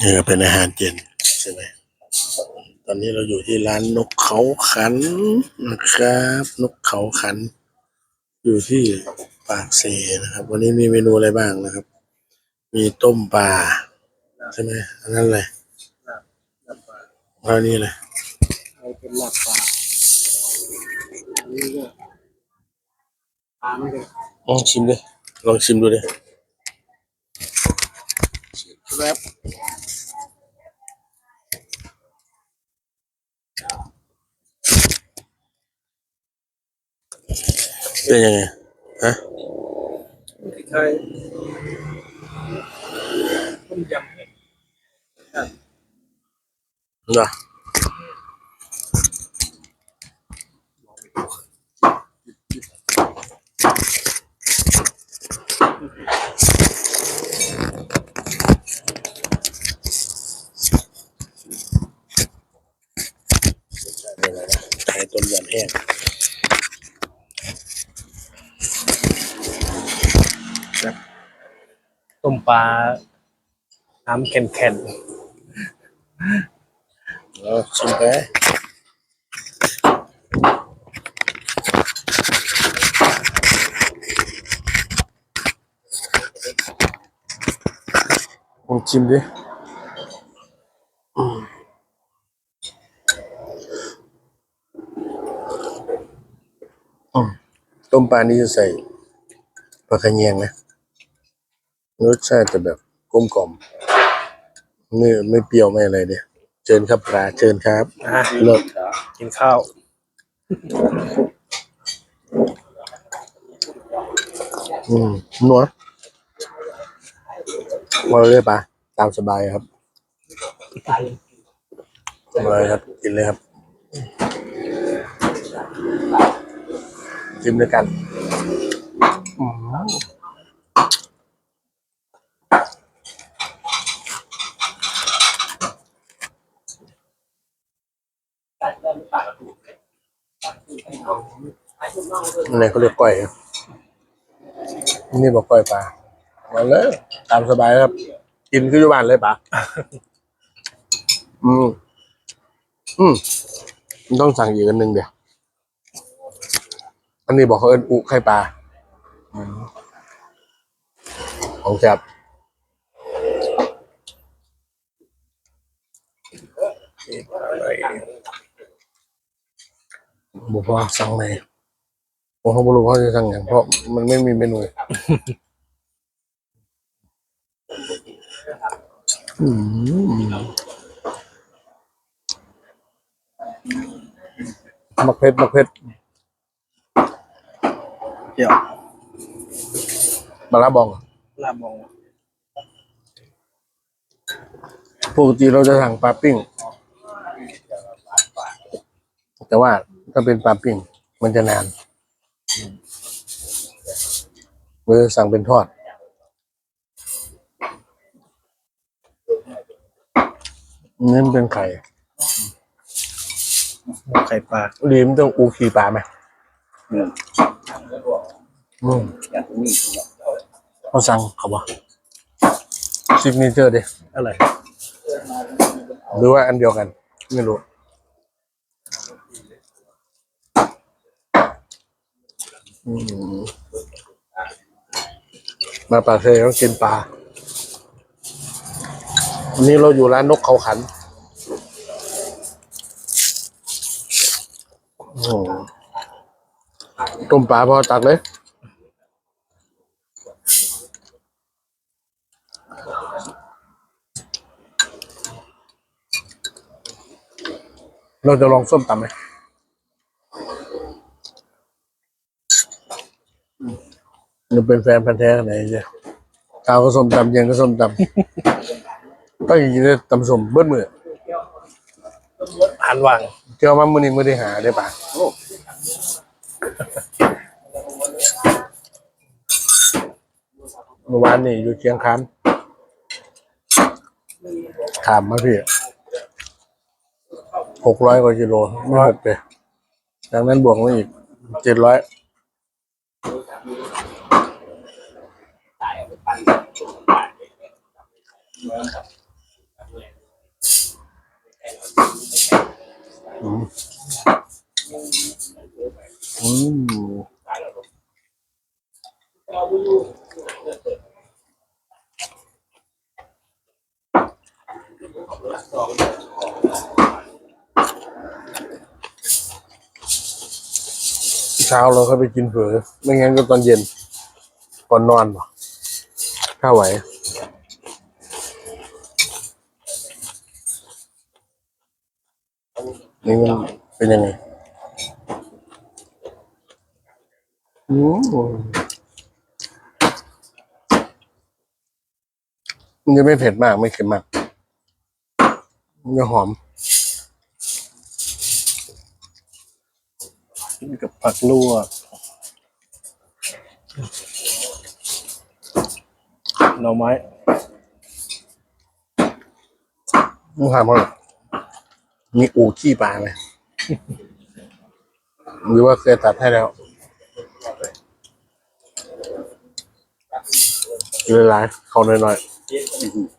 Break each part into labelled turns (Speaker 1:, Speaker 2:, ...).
Speaker 1: นี่ก็เป็นอาหารเย็นใช่ไหมตอนนี้เราอยู่ที่ร้านนกเขาขันนะครับ นกเขาขัน อยู่ที่ปากเซนะครับ วันนี้มีเมนูอะไรบ้างนะครับ มีต้มปลาใช่ไหมอันนั้นเลยแล้วนี่เลย
Speaker 2: เอาเป็นหลักปลาอันนี้ก็ปลาไม่ได้
Speaker 1: ลองชิมดิลองชิมดูดิ
Speaker 2: ครับ
Speaker 1: เป็นยัง ไงฮะ
Speaker 2: คล้ายต้นี่ย
Speaker 1: เหรอไก่ต้มยำแห้ง
Speaker 2: ต้มปลาน้ำแข็ง
Speaker 1: แล้วชิมไปลองชิมดิอืมอืม ต้มปลานี่จะใส่ปลาขะแยงนะรสชาติจะแบบกลมกล่อมไม่ไม่เปรี้ยวไม่อะไรเนี่ยเชิญครับปลาเชิญครับ
Speaker 2: ๆอะ
Speaker 1: เลิศ
Speaker 2: กินข้าว
Speaker 1: อืมนัวมาเลยปะตามสบายครับมาเลยครับ กินเลยครับ ชิมด้วยกันอืมอะไรเขาเรียกก้อยนี่บอกก้อยปลามาเลย ตามสบายครับ กินขึ้นอยู่บ้านเลยปะอืม อืม ต้องสั่งอีกอันหนึ่งเดี๋ยว อันนี้บอกเขาเอิ้นอุไข่ปลาอืมของแซ่บบุพอสั่งไหนผมเขาบรู้เขาจะสั่งอย่างเพราะมันไม่มีเมนูอืมมักเพชรมักเพชร
Speaker 2: เดี๋ยว
Speaker 1: บาราบอง
Speaker 2: ลาบอง
Speaker 1: ปกติเราจะสั่งปลาปิ้ง แต่ว่าถ้าเป็นปลาปิ้ง มันจะนานเราจะสั่งเป็นทอด นี่มันเป็นไข่
Speaker 2: ไข่ปลา
Speaker 1: ดีมันต้องอูคีปลาไหมอืม เขาสั่งเขาบอกซิกเนเจอร์ดิ
Speaker 2: อะไร
Speaker 1: หรือว่าอันเดียวกัน ไม่รู้มาปากเซต้องกินปลาวันนี้เราอยู่ร้านนกเขาขันต้มปลาพอตักเลย เราจะลองส้มตำไหมเราเป็นแฟนพันธุ์แท้ขนาดไหนเนี่ยเช้าก็ส้มตำเย็นก็ส้มตำก็อย่างนี้เลยตำส้มเบิ้ลมือ
Speaker 2: ผ่านวาง
Speaker 1: เจ้ามามือนี้ไม่ได้หาได้ปะเมื่อวานนี่อยู่เชียงคานขามมาพี่ หกร้อยกว่ากิโลไม่หกเลยดังนั้นบวกมาอีกเจ็ดร้อยอื เช้าเราก็ไปกินเผลอไม่งั้นก็ตอนเย็น ก่อนนอนป่ะถ้าไหวนี่มันเป็นยังไงอืมมันจะไม่เผ็ดมากไม่เค็มมาก มันจะหอมกินกับ ผักลวกหน่อไม้มึงถามาหรอมีอู่ขี้ปลาไหมหรือว่าเคยตัดให้แล้วเลยร้ายเขาหน่อยๆ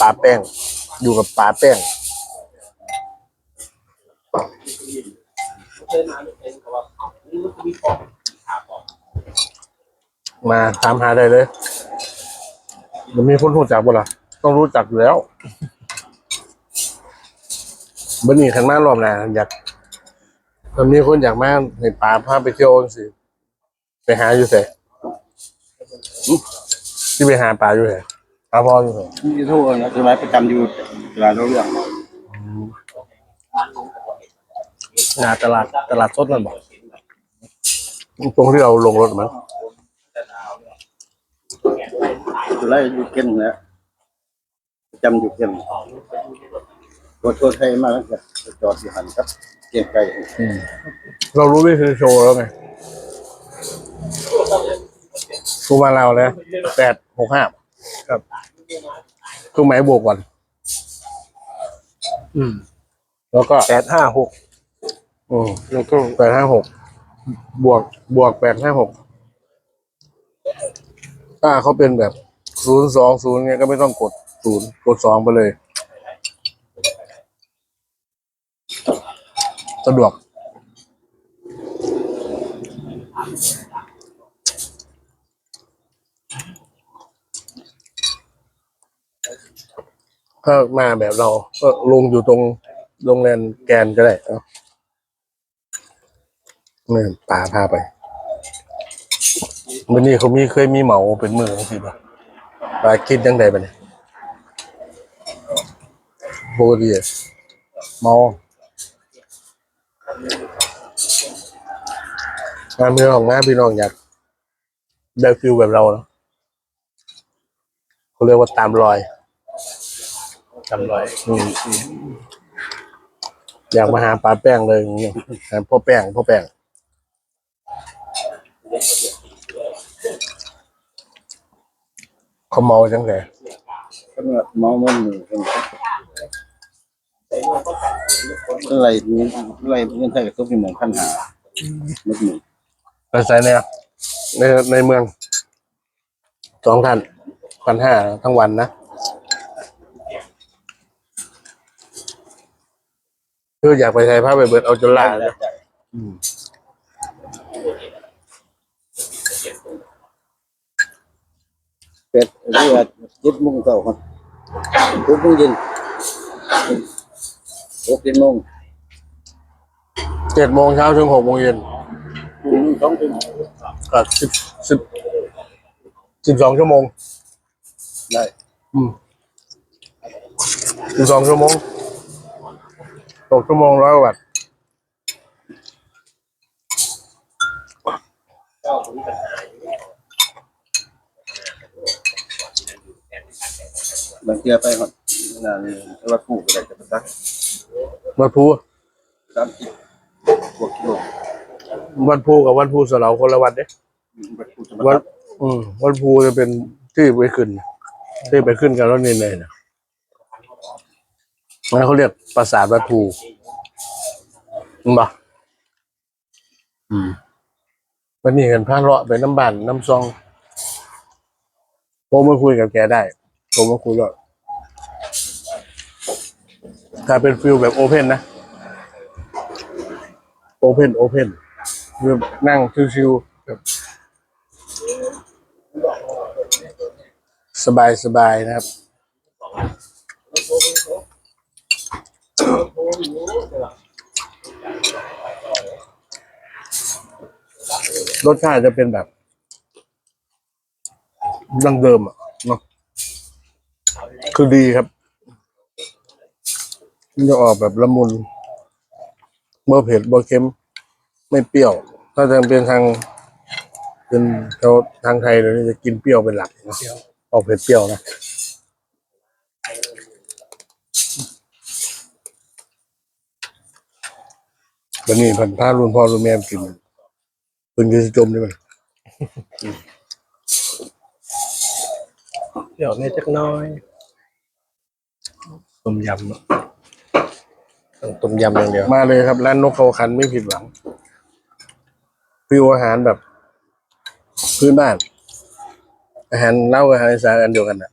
Speaker 1: ปลาแป้ง อยู่กับปลาแป้งมาตามหาได้เลยมันมีคนรู้จักบ่ล่ะ ต้องรู้จักอยู่แล้วบันนี้ขันมารอบหน้าอยากมันมีคนอยากมาเห็นป่าพาไปเที่ยวสิไปหาอยู่เสที่ไปหาป่าอยู่เสป ลาพออยู่เส
Speaker 2: ที่โทษนะจะไว้ประจำอยู่เวลาเราเรื่อง
Speaker 1: งานตลาดตลาดสดนั่นบอกตรงที่เราลงรถมั้ง
Speaker 2: จะไล่อยู่เก่นนะประจำอยู่เก่นรถโทษให้มากแล้วจะจอดอยู่หันครับ เกียงไก่
Speaker 1: เรารู้วิธีโชว์แล้วไงกูมาเราแล้วแปดหกห้า ครับเครื่องหมายบวกก่อน
Speaker 2: อืม
Speaker 1: แล้วก็
Speaker 2: แปดห้าหก
Speaker 1: อืมแล้วก็แปดห้าหกบวกบวกแปดห้าหกถ้าเขาเป็นแบบศูนย์สองศูนย์เงี้ยก็ไม่ต้องกดศูนย์กดสองไปเลย สะดวก ถ้ามาแบบเราก็ลงอยู่ตรงโรงแรมแกนก็ได้เนาะเนี่ยป่าพาไป วันนี้เขามีเคยมีเหมาเป็นมือสิป่ะปลาคิดยังไงไปเนี่ยโบดีอะเมางานพี่น้องงานพี่น้องอยากได้ฟิลแบบเราเนาะเขาเรียกว่าตามรอย
Speaker 2: จำรอย
Speaker 1: อืมอยากมาหาปลาแป้งเลยอย่างเงี้ยหาพ่อแป้งพ่อแป้งเขาเมาจังเลย
Speaker 2: ก็เมามันมืออะไรนี้อะไรเงินไทยกับตัวเป็นหมองพันหาไม่มี
Speaker 1: ไปใส่เนี่ยในในเมืองสองท่านพันห้าทั้งวันนะ คืออยากไปไทยภาพไปเบิดเอาจนล่าเลยอืม
Speaker 2: เป็ดเรียกเจ็ดโมงเช้าครับหกโมงเย็นหกเจ็ดโมง
Speaker 1: เจ็ดโมงเช้าถึงหกโมงเย็น
Speaker 2: ถึงสองทุ่ม
Speaker 1: ก็สิบสิบสิบสองชั่วโมง
Speaker 2: ได้
Speaker 1: อืมสิบสองชั่วโมง ตกชั่วโมงร้อยกว่าบาท
Speaker 2: บางเทีไปหอดงานวัดผู้ก็ได้จะไปสัก
Speaker 1: วัดภู
Speaker 2: สามสิบกว่ากิโล
Speaker 1: วัดภูกับวัดภูสลาคนละวัดเด้
Speaker 2: วัดผู้จะ
Speaker 1: วั
Speaker 2: มา
Speaker 1: ดอืมวัดภูจะเป็นที่ไปขึ้น ที่ไปขึ้นกันรถเนยๆนะ แล้วเขาเรียกปราสาทวัดภู
Speaker 2: อ
Speaker 1: มันบ่อืมวันนี้กันพาเลาะไปน้ำบานน้ำซองผมมาคุยกับแกได้ผมมาคุยด้วยถ้าเป็นฟิลแบบโอเพนนะโอเพนโอเพนแบบนั่งชิวๆแบบสบายสบายๆนะครับ รสชาติจะเป็นแบบดั้งเดิมอะเนาะคือดีครับมันจะออกแบบละมุนเบอร์เผ็ดเบอร์เค็ม ไม่เปรี้ยว ถ้าจะเป็นทางเป็นเราทางไทยเราจะกินเปรี้ยวเป็นหลักนะออกเผ็ดเปรี้ยวนะ วันนี้พันผ้ารุ่นพ่อรุ่นแม่กินเป็นกิจจมได้ไหม
Speaker 3: เดี๋ยวในจักหน้อย ต้มยำอะต้องต้มยำอย่างเดียว
Speaker 1: มาเลยครับร้านนกเขาคันไม่ผิดหวังฟิวอาหารแบบ พื้นบ้าน อาหารเล่าอาหารอีสานอันเดียวกันอะ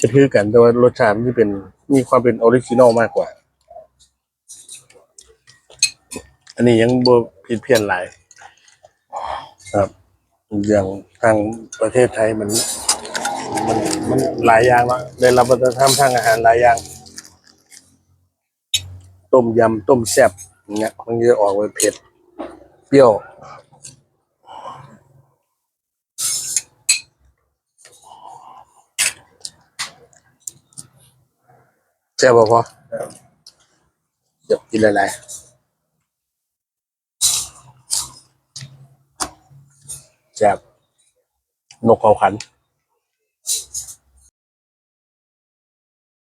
Speaker 1: จะคือกันแต่ว่ารสชาติมันจะเป็นมีความเป็นออริจินอลมากกว่า อันนี้ยังบ่ผิดเพี้ยนหลาย ครับอย่างทางประเทศไทยมัน มันมันหลายอย่างแล้วได้รับวัฒนธรรมทางอาหารหลายอย่าง ต้มยำต้มแซ่บอย่างเงี้ยมันจะออกไปเผ็ด เปรี้ยวแซ่บพอเดี๋ยวกินหลายๆ จากนกเขาขัน